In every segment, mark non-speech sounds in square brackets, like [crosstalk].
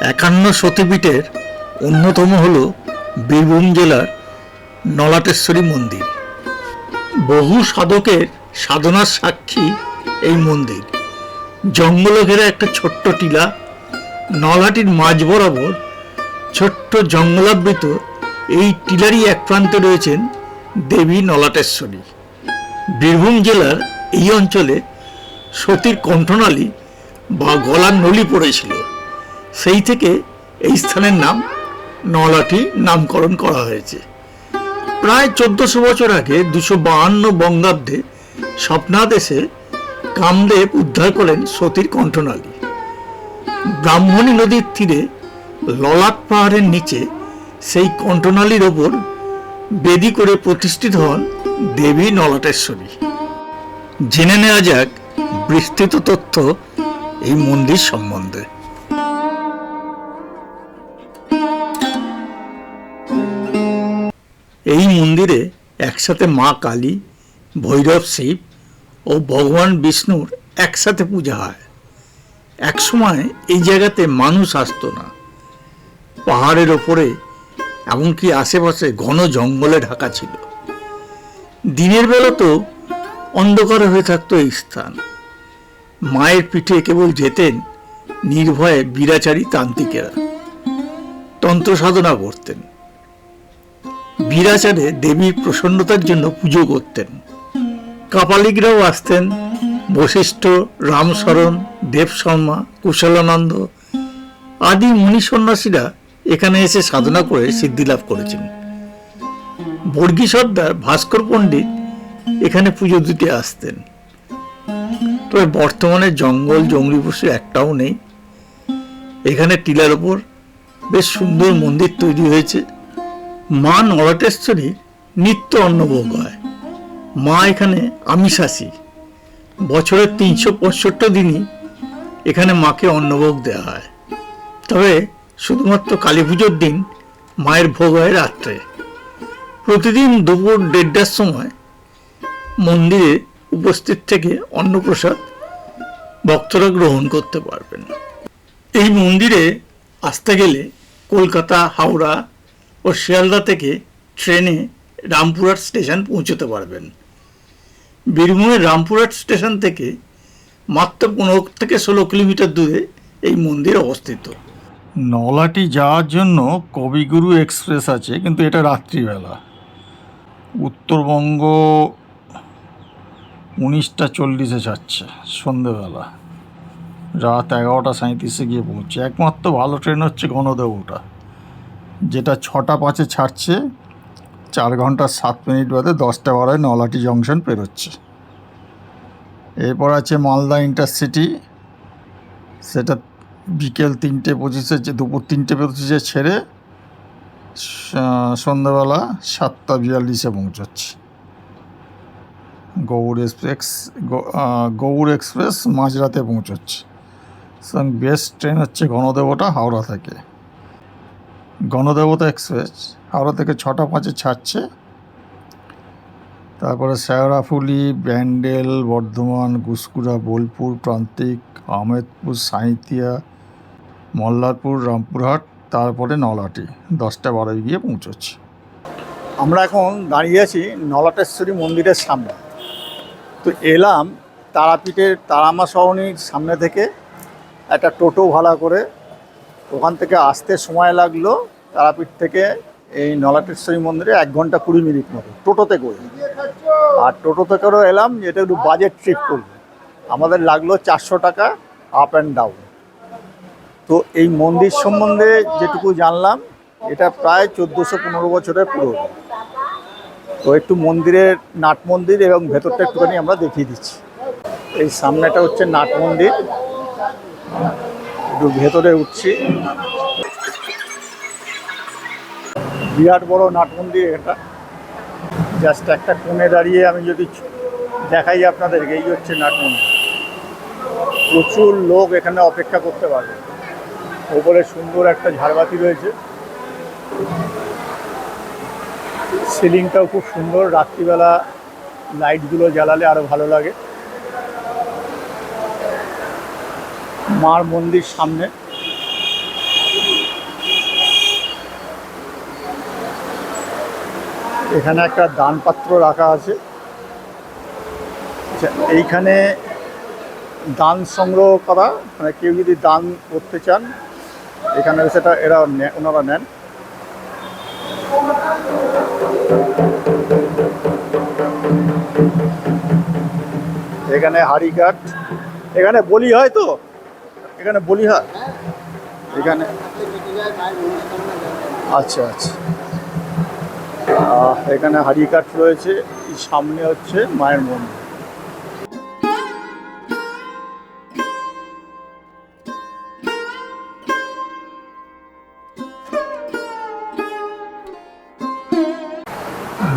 একান্ন সতীপীঠের অন্যতম হল বীরভূম জেলার নলাটেশ্বরী মন্দির। বহু সাধকের সাধনার সাক্ষী এই মন্দির। জঙ্গলে ঘেরা একটা ছোট্ট টিলা, নলাটির মাঝ বরাবর ছোট্ট জঙ্গলাবৃত এই টিলারই এক প্রান্তে রয়েছেন দেবী নলাটেশ্বরী। বীরভূম জেলার এই অঞ্চলে সতীর কণ্ঠনালী বা গলার নলি পড়েছিল। সেই থেকে এই স্থানের নাম নলাটি নামকরণ করা হয়েছে। প্রায় চোদ্দশো বছর আগে দুশো বাহান্ন বঙ্গাব্দে স্বপ্নাদেশে কামদেব উদ্ধার করেন সতীর কণ্ঠনালী। ব্রাহ্মণী নদীর তীরে ললাট পাহাড়ের নিচে সেই কণ্ঠনালীর ওপর বেদি করে প্রতিষ্ঠিত হন দেবী নলাটেশ্বরী। জেনে নেওয়া যাক বিস্তৃত তথ্য এই মন্দির সম্বন্ধে। এই মন্দিরে একসাথে মা কালী, ভৈরব শিব ও ভগবান বিষ্ণুর একসাথে পূজা হয়। একসময় এই জায়গাতে মানুষ আসতো না। পাহাড়ের ওপরে এমনকি আশেপাশে ঘন জঙ্গলে ঢাকা ছিল। দিনের বেলা তো অন্ধকার হয়ে থাকতো এই স্থান। মায়ের পিঠে কেবল যেতেন নির্ভয়ে বিরাচারী তান্ত্রিকেরা। তন্ত্র সাধনা করতেন। বীরাচারে দেবীর প্রসন্নতার জন্য পুজো করতেন। কাপালিকরাও আসতেন, বশিষ্ঠ রামশরণ, দেব শর্মা, কুশলানন্দ আদি মুনি সন্ন্যাসীরা এখানে এসে সাধনা করে সিদ্ধি লাভ করেছেন। বর্গী সর্দার ভাস্কর পণ্ডিত এখানে পুজো দিতে আসতেন। তবে বর্তমানে জঙ্গল জঙ্গলি পশু একটাও নেই। এখানে টিলার ওপর বেশ সুন্দর মন্দির তৈরি হয়েছে। মা নরটেশ্বরী নিত্য অন্নভোগ হয়। মা এখানে আমিষাসী বছরের তিনশো পঁয়ষট্টি দিনই এখানে মাকে অন্নভোগ দেওয়া হয়। তবে শুধুমাত্র কালী পুজোর দিন মায়ের ভোগ হয় রাত্রে। প্রতিদিন দুপুর দেড়টার সময় মন্দিরে উপস্থিত থেকে অন্নপ্রসাদ ভক্তরা গ্রহণ করতে পারবেন। এই মন্দিরে আসতে গেলে কলকাতা, হাওড়া ও শিয়ালদা থেকে ট্রেনে রামপুরহাট স্টেশন পৌঁছতে পারবেন। বীরভূমের রামপুরহাট স্টেশন থেকে মাত্র পনেরো থেকে ষোলো কিলোমিটার দূরে এই মন্দির অবস্থিত। নলাটি যাওয়ার জন্য কবিগুরু এক্সপ্রেস আছে, কিন্তু এটা রাত্রিবেলা। উত্তরবঙ্গ উনিশটা চল্লিশে যাচ্ছে, সন্ধেবেলা। রাত এগারোটা সাঁইত্রিশে গিয়ে পৌঁছে। একমাত্র ভালো ট্রেন হচ্ছে গণদেবটা যেটা ছটা পাঁচে ছাড়ছে, চার ঘণ্টা সাত মিনিট বাদে দশটা বারোয় নলাটি জংশন পেরোচ্ছে। এরপর আছে মালদা ইন্টারসিটি, সেটা বিকেল তিনটে পঁচিশে যে দুপুর তিনটে পঁচিশে ছেড়ে সন্ধ্যাবেলা সাতটা বিয়াল্লিশে পৌঁছচ্ছে। গৌড় এক্সপ্রেস গৌড় এক্সপ্রেস মাঝরাতে পৌঁছচ্ছে। সুতরাং বেস্ট ট্রেন হচ্ছে গণদেবতা হাওড়া থেকে। গণদেবতা এক্সপ্রেস, হাওড়া থেকে ছটা পাঁচে ছাড়ছে। তারপরে শেওড়াফুলি ব্যান্ডেল, বর্ধমান গুসকুড়া বোলপুর, প্রান্তিক, আহমেদপুর সাঁইতিয়া মল্লারপুর, রামপুরহাট, তারপরে নলাটি দশটা বারোয় গিয়ে পৌঁছচ্ছে। আমরা এখন দাঁড়িয়ে আছি নলাটেশ্বরী মন্দিরের সামনে। তো এলাম তারাপীঠের তারামা সরণির সামনে থেকে একটা টোটো ভাড়া করে ওখান থেকে আসতে সময় লাগল, তারাপীঠ থেকে এই নলাটেশ্বরী মন্দিরে এক ঘণ্টা কুড়ি মিনিট মতো, টোটোতে করে। আর টোটোতে করেও এলাম যে এটা একটু বাজেট ট্রিপ করব। আমাদের লাগল চারশো টাকা আপ অ্যান্ড ডাউন তো এই মন্দির সম্বন্ধে যেটুকু জানলাম, এটা প্রায় চোদ্দোশো পনেরো বছরের পুরনো। তো একটু মন্দিরের নাট মন্দির এবং ভেতরটা একটুখানি আমরা দেখিয়ে দিচ্ছি। এই সামনেটা হচ্ছে নাট মন্দির। একটু ভেতরে উঠছি। বিরাট বড় নাট মন্দির এটা। জাস্ট একটা কোণে দাঁড়িয়ে আমি যদি দেখাই আপনাদেরকে, এই হচ্ছে নাট মন্দির প্রচুর লোক এখানে অপেক্ষা করতে পারবে। ওপরে সুন্দর একটা ঝাড়বাতি রয়েছে। সিলিংটাও খুব সুন্দর। রাত্রিবেলা লাইটগুলো জ্বালালে আরও ভালো লাগে। মার মন্দির সামনে। এখানে একটা দানপাত্র রাখা আছে। আচ্ছা, এইখানে দান সংগ্রহ করা মানে কেউ যদি দান করতে চান, এখানে সেটা এরা ওনারা নেন। এখানে হারিঘাট এখানে বলি হয় তো? এখানে বলি হয় এখানে? আচ্ছা আচ্ছা। এখানে হাড়ি কাঠ রয়েছে সামনে হচ্ছে মায়ের মন্দির।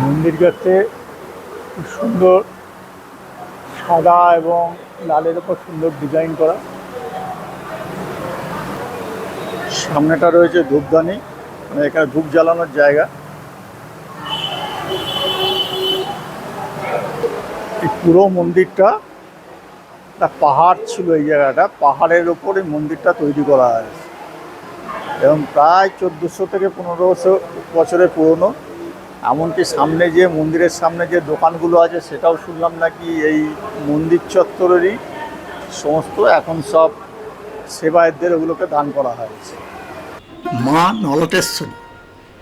মন্দির খুব সুন্দর সাদা এবং লালের উপর সুন্দর ডিজাইন করা। সামনেটা রয়েছে ধূপদানি মানে এখানে ধূপ জ্বালানোর জায়গা। এই পুরো মন্দিরটা, একটা পাহাড় ছিল এই জায়গাটা, পাহাড়ের ওপরে মন্দিরটা তৈরি করা হয়েছে। এবং প্রায় চোদ্দোশো থেকে পনেরোশো বছরের পুরনো। এমনকি সামনে যে, মন্দিরের সামনে যে দোকানগুলো আছে, সেটাও শুনলাম নাকি এই মন্দির চত্বরেরই সমস্ত এখন সব সেবায়তদের ওগুলোকে দান করা হয়েছে। মা নলটেশ্বরী।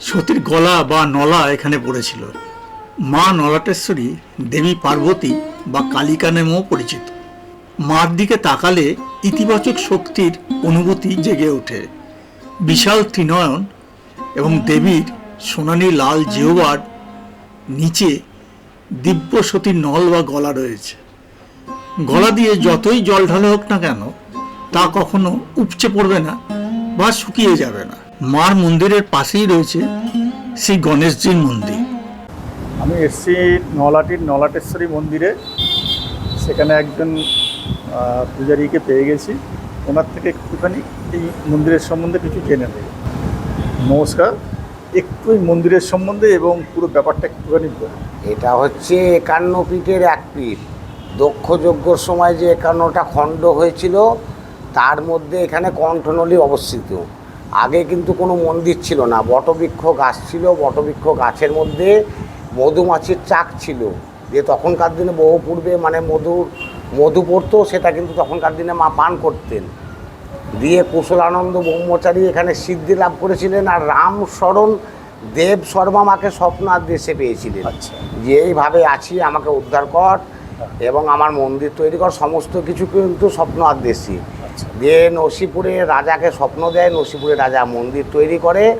সতীর গলা বা নলা এখানে পড়েছিল। মা নলাটেশ্বরী দেবী পার্বতী বা কালিকা নামেও পরিচিত। মার দিকে তাকালে ইতিবাচক শক্তির অনুভূতি জেগে ওঠে। বিশাল ত্রিনয়ন এবং দেবীর সোনালি লাল জিহবার নিচে দিব্য সতীর নল বা গলা রয়েছে। গলা দিয়ে যতই জল ঢালা হোক না কেন, তা কখনো উপচে পড়বে না। বা শুকিয়ে যাবে না। মার মন্দিরের পাশেই রয়েছে শ্রী গণেশজির মন্দির। আমি এসছি নলাটির নলাটেশ্বরী মন্দিরে। সেখানে একজন পূজারীকে পেয়ে গেছি। ওনার থেকে একটুখানি এই মন্দিরের সম্বন্ধে কিছু জেনে নেব। নমস্কার। একটু এই মন্দিরের সম্বন্ধে এবং পুরো ব্যাপারটা একটুখানি বলুন। এটা হচ্ছে একান্ন পিঠের এক পিঠ দক্ষ যজ্ঞর সময় যে একান্নটা খণ্ড হয়েছিল তার মধ্যে এখানে কণ্ঠনলী অবস্থিত। আগে কিন্তু কোনো মন্দির ছিল না। বটবৃক্ষ গাছ ছিল। বটবৃক্ষ গাছের মধ্যে মধুমাছির চাক ছিল। যে তখনকার দিনে বহু পূর্বে মানে মধুর মধু পড়তো সেটা কিন্তু তখনকার দিনে মা পান করতেন। দিয়ে কুশলানন্দ ব্রহ্মচারী এখানে সিদ্ধি লাভ করেছিলেন আর রাম শরণ দেব শর্মা মাকে স্বপ্ন আর দেশে পেয়েছিলেন। আচ্ছা। যে এইভাবে আছি আমাকে উদ্ধার কর। এবং আমার মন্দির তৈরি কর। সমস্ত কিছু কিন্তু স্বপ্ন আর দেশি। দিয়ে নসিপুরে রাজাকে স্বপ্ন দেয়, নসিপুরে রাজা মন্দির তৈরি করে,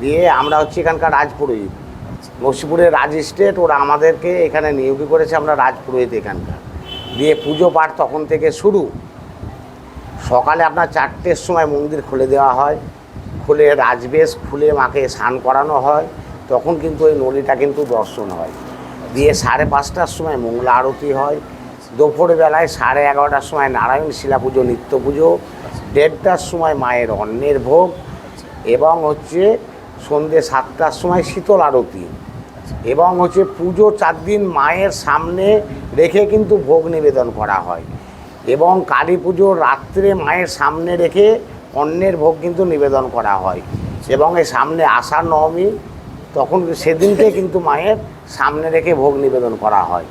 দিয়ে আমরা হচ্ছে এখানকার রাজপুরোহিত। নসিপুরের রাজ স্টেট ওরা আমাদেরকে এখানে নিয়োগী করেছে আমরা রাজপুরোহিত এখানকার। দিয়ে পুজো পাঠ তখন থেকে শুরু। সকালে আপনার চারটের সময় মন্দির খুলে দেওয়া হয়। খুলে রাজবেশ খুলে মাকে স্নান করানো হয়। তখন কিন্তু ওই নদীটা কিন্তু দর্শন হয়। দিয়ে সাড়ে পাঁচটার সময় মঙ্গলা আরতি হয়। দুপুরবেলায় সাড়ে এগারোটার সময় নারায়ণ শিলা পুজো, নিত্য পুজো, দেড়টার সময় মায়ের অন্নের ভোগ এবং হচ্ছে সন্ধে সাতটার সময় শীতল আরতি এবং হচ্ছে পুজো চার দিন মায়ের সামনে রেখে কিন্তু ভোগ নিবেদন করা হয় এবং কালী পুজো রাত্রে মায়ের সামনে রেখে অন্যের ভোগ কিন্তু নিবেদন করা হয় এবং এই সামনে আষাঢ় নবমী, তখন সেদিনকে কিন্তু মায়ের সামনে রেখে ভোগ নিবেদন করা হয়।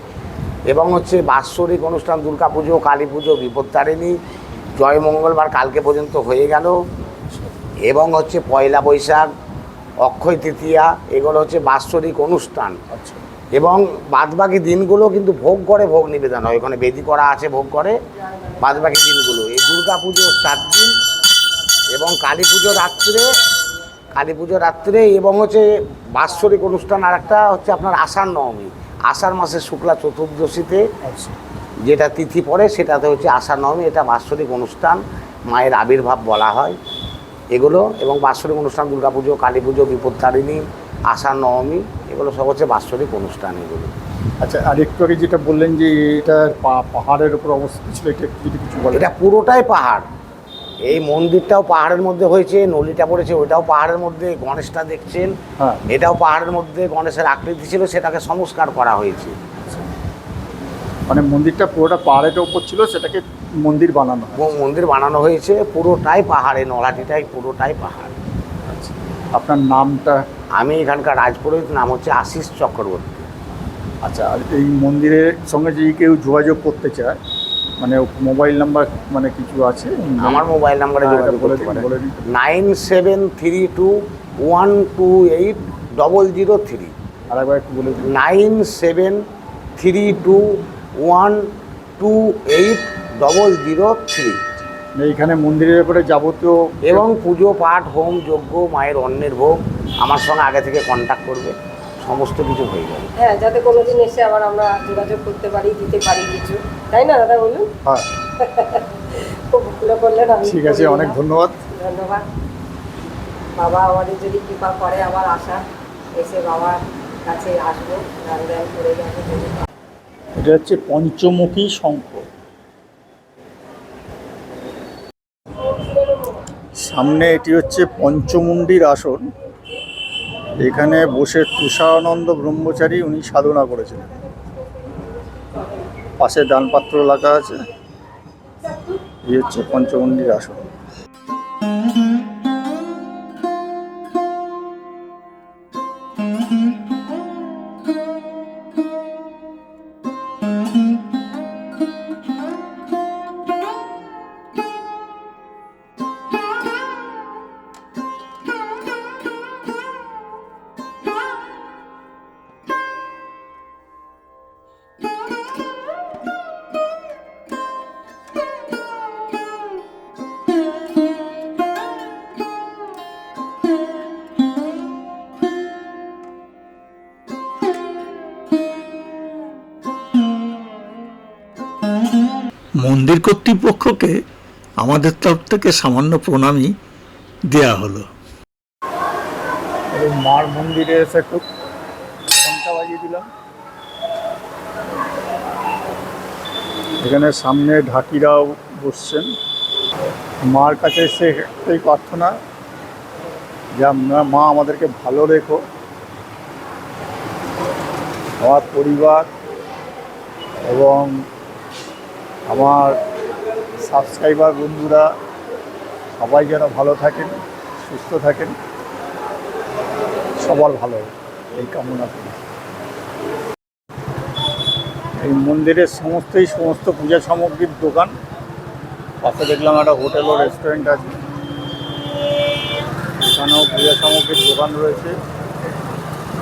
এবং হচ্ছে বাৎসরিক অনুষ্ঠান দুর্গা পুজো কালী পুজো বিপত্তারিণী জয় মঙ্গলবার কালকে পর্যন্ত হয়ে গেল। এবং হচ্ছে পয়লা বৈশাখ অক্ষয় তৃতীয়া এগুলো হচ্ছে বাৎসরিক অনুষ্ঠান। আচ্ছা। এবং বাদবাকি দিনগুলো কিন্তু ভোগ করে ভোগ নিবেদন হয়। ওখানে বেদি করা আছে ভোগ করে। বাদবাকি দিনগুলো এই দুর্গা পুজো চার দিন এবং কালী পুজো রাত্রে কালী পুজো রাত্রে এবং হচ্ছে বাৎসরিক অনুষ্ঠান আর একটা হচ্ছে আপনার আষাঢ় নবমী। আষাঢ় মাসের শুক্লা চতুর্দশীতে আচ্ছা। যেটা তিথি পড়ে সেটাতে হচ্ছে আষাঢ় নবমী এটা বাৎসরিক অনুষ্ঠান। মায়ের আবির্ভাব বলা হয় এগুলো এবং বাৎসরিক অনুষ্ঠান দুর্গা পুজো কালী পুজো বিপত্তারিণী আষাঢ় নবমী এগুলো সব হচ্ছে বাৎসরিক অনুষ্ঠান এগুলো। আচ্ছা আর একটু আগে যেটা বললেন যে এটা পাহাড়ের উপর অবস্থিত ছিল এটা যদি কিছু বলেন। এটা পুরোটাই পাহাড়। এই মন্দিরটাও পাহাড়ের মধ্যে হয়েছে নলিটা পড়েছে ওইটাও পাহাড়ের মধ্যে গণেশটা দেখছেন। হ্যাঁ। এটাও পাহাড়ের মধ্যে গণেশের আকৃতি ছিল সেটাকে সংস্কার করা হয়েছে। মানে মন্দিরটা পুরোটা পাহাড়ের উপর ছিল সেটাকে মন্দির বানানো মন্দির বানানো হয়েছে পুরোটাই পাহাড়ে নলাটিটাই পুরোটাই পাহাড়। আপনার নামটা? আমি এখানকার রাজপুরোহিত নাম হচ্ছে আশিস চক্রবর্তী। আচ্ছা আর এই মন্দিরের সঙ্গে যদি কেউ যোগাযোগ করতে চায় মানে মোবাইল নাম্বার মানে কিছু আছে? আমার মোবাইল নাম্বারে হ্যাঁ, যোগাযোগ করতে পারেন। Nine seven three two one two eight double zero three. আর একবার একটু বলে nine seven three two one two eight double zero three. এইখানে মন্দিরের ব্যাপারে যাবতীয় এবং পুজো পাঠ হোম যজ্ঞ মায়ের অন্যের ভোগ আমার সঙ্গে আগে থেকে কন্ট্যাক্ট করবে। সমস্ত কিছু হয়ে যাবে। হ্যাঁ যাতে কোনোদিন এসে আবার আমরা যোগাযোগ করতে পারি দিতে পারি কিছু। তাই না দাদা বলুন? হ্যাঁ। [laughs] খুব ভালো করলেন আমি ঠিক আছে অনেক ধন্যবাদ। ধন্যবাদ। বাবা আমাদের যদি কৃপা করে আবার আসা এসে বাবার কাছে আসব গান গান করে যাব। এটা হচ্ছে পঞ্চমুখী শঙ্খ। সামনে এটি হচ্ছে পঞ্চমুণ্ডির আসন। এখানে বসে তুষারানন্দ ব্রহ্মচারী উনি সাধনা করেছিলেন। পাশে দানপাত্র লেখা আছে, এই হচ্ছে পঞ্চমন্ডির আসন। কর্তৃপক্ষকে আমাদের তরফ থেকে সামান্য প্রণামী দেয়া হলো। মার মন্দিরে এসে একটু ঘণ্টা বাজিয়ে দিলাম। এখানে সামনে ঢাকিরাও বসছেন। মার কাছে এসে একটাই প্রার্থনা, যে মা আমাদেরকে ভালো রেখো। আমার পরিবার এবং আমার সাবস্ক্রাইবার বন্ধুরা, সবাই যেন ভালো থাকেন, সুস্থ থাকেন। সবার ভালো এই কামনা করি। এই মন্দিরের সমস্তই সমস্ত পূজা সামগ্রীর দোকান। পাশে দেখলাম একটা হোটেল ও রেস্টুরেন্ট আছে। এখানেও পূজা সামগ্রীর দোকান রয়েছে।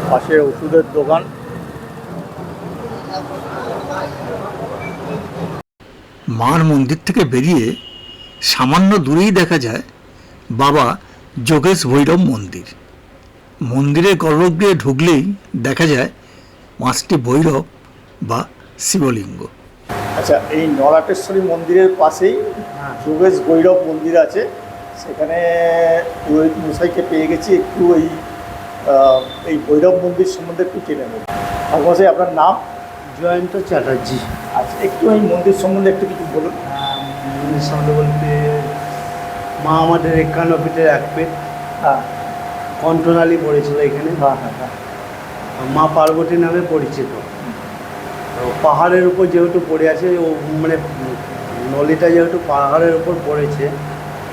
পাশে ওষুধের দোকান। মার মন্দির থেকে বেরিয়ে সামান্য দূরেই দেখা যায় বাবা যোগেশ ভৈরব মন্দির। মন্দিরের গর্ভগৃহে ঢুকলেই দেখা যায় পাঁচটি ভৈরব বা শিবলিঙ্গ। আচ্ছা এই নরাটেশ্বরী মন্দিরের পাশেই যোগেশ ভৈরব মন্দির আছে। সেখানে পুরোহিত মশাইকে পেয়ে গেছি। একটু এই এই ভৈরব মন্দির সম্বন্ধে একটু জেনে নেব। আপনার নাম? জয়ন্ত চ্যাটার্জি। একটু এই মন্দির সম্বন্ধে একটু কিছু বলুন। মন্দির সম্বন্ধে বলতে মা আমাদের একান্ন ফিটের এক ফিট। হ্যাঁ। কন্ট্রোনালি পড়েছিল এখানে। হ্যাঁ হ্যাঁ হ্যাঁ। মা পার্বতী নামে পরিচিত। তো পাহাড়ের উপর যেহেতু পড়ে আছে ও মানে নদীটা যেহেতু পাহাড়ের উপর পড়েছে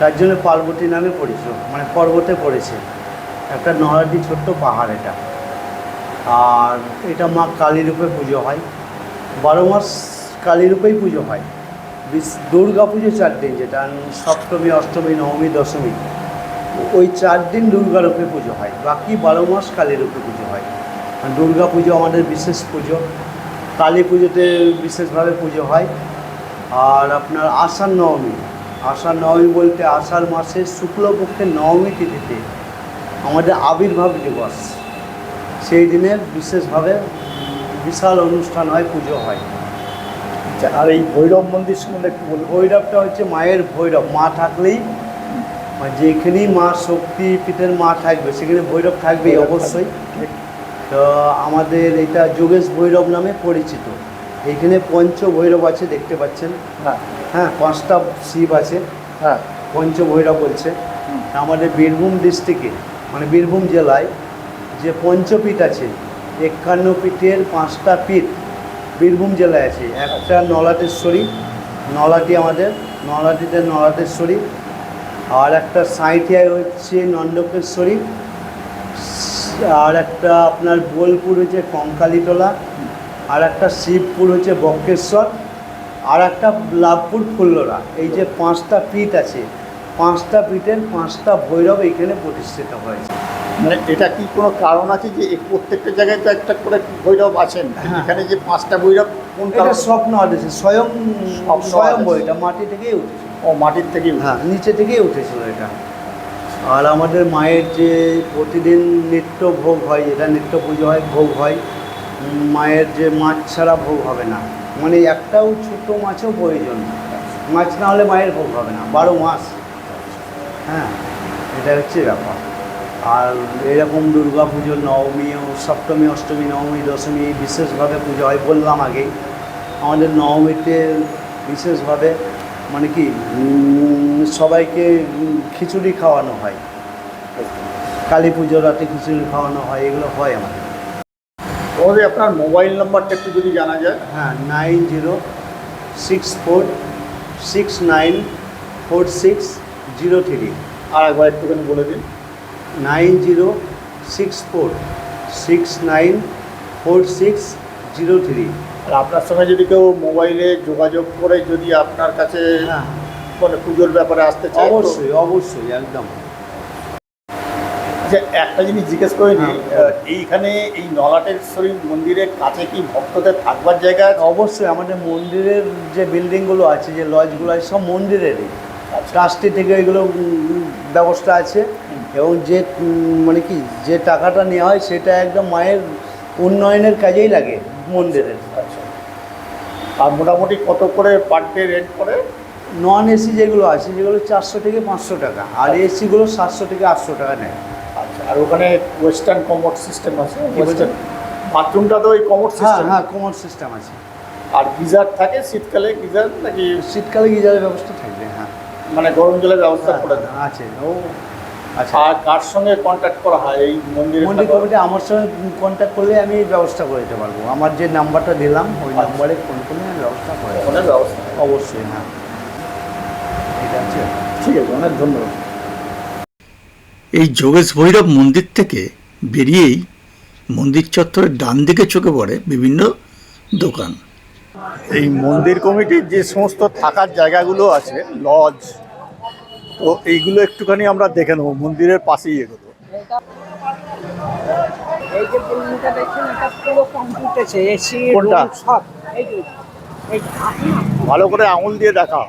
তার জন্য পার্বতী নামে পরিচিত মানে পর্বতে পড়েছে। একটা নহাটি ছোট্ট পাহাড় এটা। আর এটা মা কালী রূপে পুজো হয়। বারো মাস কালী রূপেই পুজো হয়। বিশ- দুর্গা পুজো চার দিন, যেটা সপ্তমী, অষ্টমী, নবমী, দশমী। ওই চার দিন দুর্গা রূপে পুজো হয়। বাকি বারো মাস কালী রূপে পুজো হয়। দুর্গা পুজো আমাদের বিশেষ পুজো। কালী পুজোতে বিশেষভাবে পুজো হয়। আর আপনার আষাঢ় নবমী। আষাঢ় নবমী বলতে আষাঢ় মাসের শুক্লপক্ষের নবমী তিথিতে আমাদের আবির্ভাব দিবস। সেই দিনে বিশেষভাবে বিশাল অনুষ্ঠান হয়, পুজো হয়। আচ্ছা আর এই ভৈরব মন্দির সম্বন্ধে একটু বলুন। ভৈরবটা হচ্ছে মায়ের ভৈরব। মা থাকলেই মানে যেখানেই মা শক্তি পীঠের মা থাকবে সেখানে ভৈরব থাকবেই অবশ্যই। তো আমাদের এটা যোগেশ ভৈরব নামে পরিচিত। এইখানে পঞ্চ ভৈরব আছে দেখতে পাচ্ছেন। হ্যাঁ। হ্যাঁ পাঁচটা শিব আছে। হ্যাঁ। পঞ্চ ভৈরব বলছে। আমাদের বীরভূম ডিস্ট্রিক্টে মানে বীরভূম জেলায় যে পঞ্চপীঠ আছে একান্ন পীঠের পাঁচটা পীঠ বীরভূম জেলায় আছে। একটা নলাটেশ্বরী নলাটি আমাদের, নলাটিতে নলাটেশ্বরী আর একটা সাঁইটিয়ায় হচ্ছে নন্দকেশ্বরী, আর একটা আপনার বোলপুর হচ্ছে কঙ্কালীতলা, আর একটা শিবপুর হচ্ছে বক্রেশ্বর আর একটা লাভপুর ফুল্লরা। এই যে পাঁচটা পীঠ আছে, পাঁচটা পীঠের পাঁচটা ভৈরব এখানে প্রতিষ্ঠিত হয়েছে। মানে এটা কি কোনো কারণ আছে যে প্রত্যেকটা জায়গায় তো একটা করে ভৈরব আছেন? হ্যাঁ। এখানে যে পাঁচটা ভৈরব কোন এটা স্বপ্ন আদেশে স্বয়ং স্বয়ং। এটা মাটি থেকেই উঠেছে। ও মাটির থেকে হ্যাঁ নিচে থেকেই উঠেছিল এটা। আর আমাদের মায়ের যে প্রতিদিন নিত্য ভোগ হয় যেটা নিত্য পুজো হয় ভোগ হয় মায়ের যে মাছ ছাড়া ভোগ হবে না। মানে একটাও ছোটো মাছও প্রয়োজন মাছ না হলে মায়ের ভোগ হবে না। বারো মাস। হ্যাঁ এটা হচ্ছে ব্যাপার। আর এরকম দুর্গা পুজো নবমী ও সপ্তমী অষ্টমী নবমী দশমী বিশেষভাবে পুজো হয় বললাম আগেই আমাদের নবমীতে বিশেষভাবে মানে কি সবাইকে খিচুড়ি খাওয়ানো হয়। কালী পুজোর রাতে খিচুড়ি খাওয়ানো হয় এগুলো হয় আমাদের। ওদের আপনার মোবাইল নাম্বারটা একটু যদি জানা যায়। হ্যাঁ nine zero six four six nine four six zero three. আর একবার একটুখানি বলে দিন। Nine zero six four six nine four six zero three আর আপনার সঙ্গে যদি কেউ মোবাইলে যোগাযোগ করে যদি আপনার কাছে হ্যাঁ। মানে পুজোর ব্যাপারে আসতে চায় অবশ্যই অবশ্যই একদম। আচ্ছা একটা জিনিস জিজ্ঞেস করে নিই হ্যাঁ। এইখানে এই নলাটেশ্বরী মন্দিরের কাছে কি ভক্তদের থাকবার জায়গা আছে? অবশ্যই আমাদের মন্দিরের যে বিল্ডিংগুলো আছে যে লজগুলো আছে সব মন্দিরেরই। ট্রাস্টি থেকে এগুলো ব্যবস্থা আছে। এবং যে মানে কি যে টাকাটা নেওয়া হয় সেটা একদম মায়ের উন্নয়নের কাজেই লাগে মন্দিরের। আচ্ছা। আর মোটামুটি কত করে পার ডে রেন্ট করে নন এসি যেগুলো আছে যেগুলো চারশো থেকে পাঁচশো টাকা। আর এসিগুলো সাতশো থেকে আটশো টাকা নেয়। আচ্ছা আর ওখানে ওয়েস্টার্ন কমোড সিস্টেম আছে? ওয়েস্টার্ন বাথরুমটা তো ওই কমোড হ্যাঁ সিস্টেম হ্যাঁ কোমর সিস্টেম আছে। আর গিজার থাকে? শীতকালে গিজার নাকি শীতকালে গিজারের ব্যবস্থা থাকবে হ্যাঁ। মানে গরম জলের ব্যবস্থা হ্যাঁ, করে আছে। ও আচ্ছা আর কার সঙ্গে কন্ট্যাক্ট করা হয় এই মন্দিরে মন্দির কমিটি আমার সঙ্গে কন্ট্যাক্ট করলে আমি ব্যবস্থা করে দিতে পারব। আমার যে নাম্বারটা দিলাম ওই আচ্ছা। নাম্বারে ফোন করলে আমি ব্যবস্থা করে ওখানে ব্যবস্থা। অবশ্যই হ্যাঁ। এটা হচ্ছে ঠিক আছে অনেক ধন্যবাদ। এই যোগেশ ভৈরব মন্দির থেকে বেরিয়েই মন্দির চত্বরের ডান দিকে চোখে পড়ে বিভিন্ন দোকান। এই মন্দির কমিটির যে সমস্ত থাকার জায়গাগুলো আছে লজ তো এইগুলো একটুখানি আমরা দেখে নেব মন্দিরের পাশেই এগুলো এই যে বিল্ডিংটা দেখছেন এটা পুরো কমপ্লিট আছে এসি কোনটা? সব। এই যে এই যে, আসুন না, ভালো করে আঙুল দিয়ে দেখা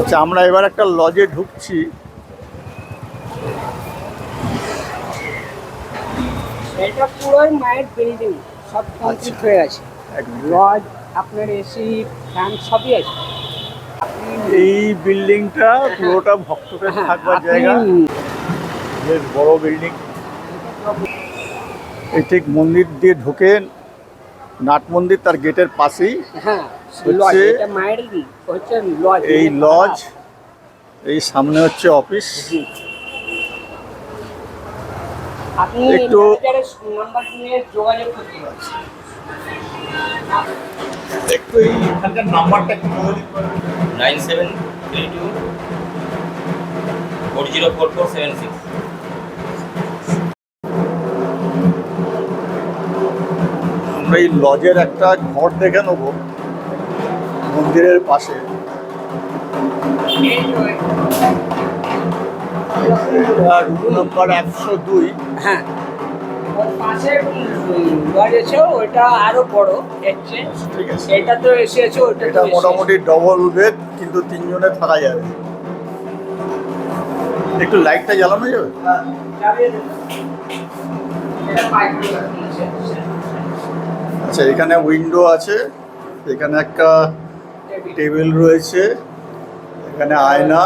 আচ্ছা আমরা এবার একটা লজে ঢুকছি। এটা পুরোই মায়ের বিল্ডিং সব কমপ্লিট হয়ে একদম। লজ আপনার এসি ফ্যান সবই আছে। এই বিল্ডিংটা পুরোটা ভক্তদের থাকবার জায়গা। বেশ বড় বিল্ডিং। এই ঠিক মন্দির দিয়ে ঢুকে নাট মন্দির তার গেটের পাশেই হ্যাঁ এই লজ এই সামনে হচ্ছে অফিস একটু- যোগাযোগ করতে একটু এই এখানকার নাম্বারটা একটু বলে দিন। Nine seven three two four zero four four seven six. আমরা এই লজের একটা ঘর দেখে নেব মন্দিরের পাশে। রুম নম্বর একশো দুই। হ্যাঁ। ওর পাশে লজ আছে ওইটা আরও বড় ঠিক আছে। এটা তো এসে আছে ওইটা এটা মোটামুটি ডবল বেড কিন্তু তিনজনে থাকা যাবে। একটু লাইটটা জ্বালানো যাবে? আচ্ছা এখানে উইন্ডো আছে এখানে একটা টেবিল রয়েছে এখানে আয়না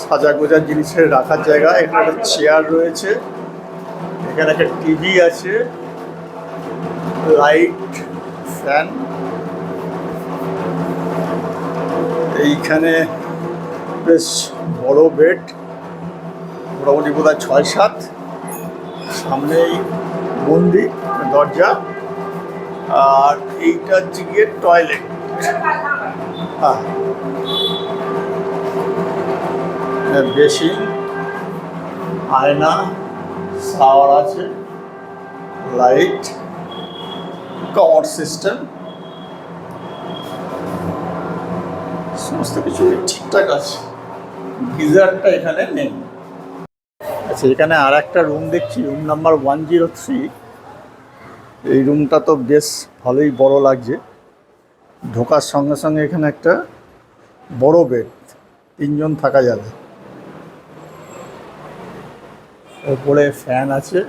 সাজা গোজার জিনিসের রাখার জায়গা এখানে একটা চেয়ার রয়েছে। এখানে একটা টিভি আছে, লাইট, ফ্যান। এইখানে বেশ বড় বেড, মোটামুটি বোধ হয় ছয় সাত। সামনেই মন্দির, দরজা, আর এইটা হচ্ছে গিয়ে টয়লেট। হ্যাঁ বেসিন, আয়না শাওয়ার আছে লাইট কমোড সিস্টেম সমস্ত কিছু ঠিকঠাক আছে। গিজারটা এখানে নেই। আচ্ছা এখানে আর একটা রুম দেখছি room number one zero three এই রুমটা তো বেশ ভালোই বড় লাগছে। ঢোকার সঙ্গে সঙ্গে এখানে একটা বড় বেড তিনজন থাকা যাবে। ওপরে ফ্যান আছে।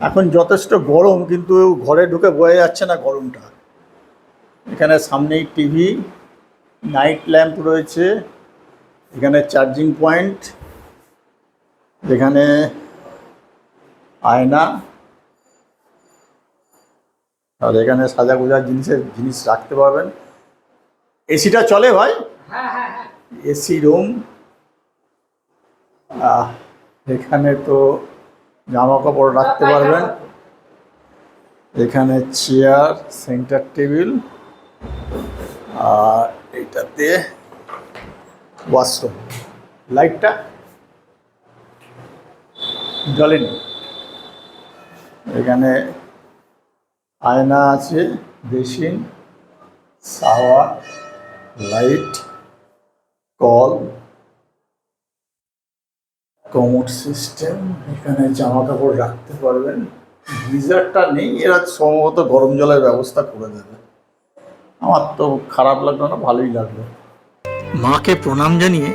এখন যথেষ্ট গরম কিন্তু ঘরে ঢুকে বোঝা যাচ্ছে না গরমটা। এখানে সামনেই টিভি নাইট ল্যাম্প রয়েছে এখানে চার্জিং পয়েন্ট এখানে আয়না আর এখানে সাজা গোজার জিনিসের জিনিস রাখতে পারবেন। এসিটা চলে ভাই? AC room. এখানে তো জামা কাপড় রাখতে পারবেন। এখানে চেয়ার সেন্টার টেবিল আর এটাতে ওয়াশরুম লাইটটা জ্বলেনি এখানে আয়না আছে বেসিন শাওয়ার লাইট কল। কমোড সিস্টেম এখানে জামা কাপড় রাখতে পারবেন। গিজারটা নেই, এরা সম্ভবত গরম জলের ব্যবস্থা করে দেবে। আমার তো খারাপ লাগল না, ভালোই লাগল। মাকে প্রণাম জানিয়ে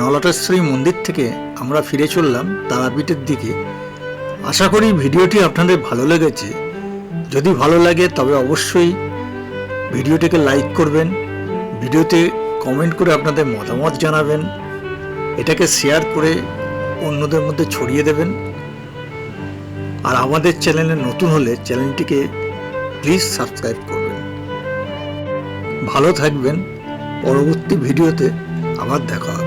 নলটেশ্বরী মন্দির থেকে আমরা ফিরে চললাম তারাপীঠের দিকে। আশা করি ভিডিওটি আপনাদের ভালো লেগেছে। যদি ভালো লাগে তবে অবশ্যই ভিডিওটিকে লাইক করবেন, ভিডিওতে কমেন্ট করে আপনাদের মতামত জানাবেন, এটাকে শেয়ার করে অন্যদের মধ্যে ছড়িয়ে দেবেন। আর আমাদের চ্যানেলে নতুন হলে চ্যানেলটিকে প্লিজ সাবস্ক্রাইব করবেন। ভালো থাকবেন। পরবর্তী ভিডিওতে আবার দেখা হবে।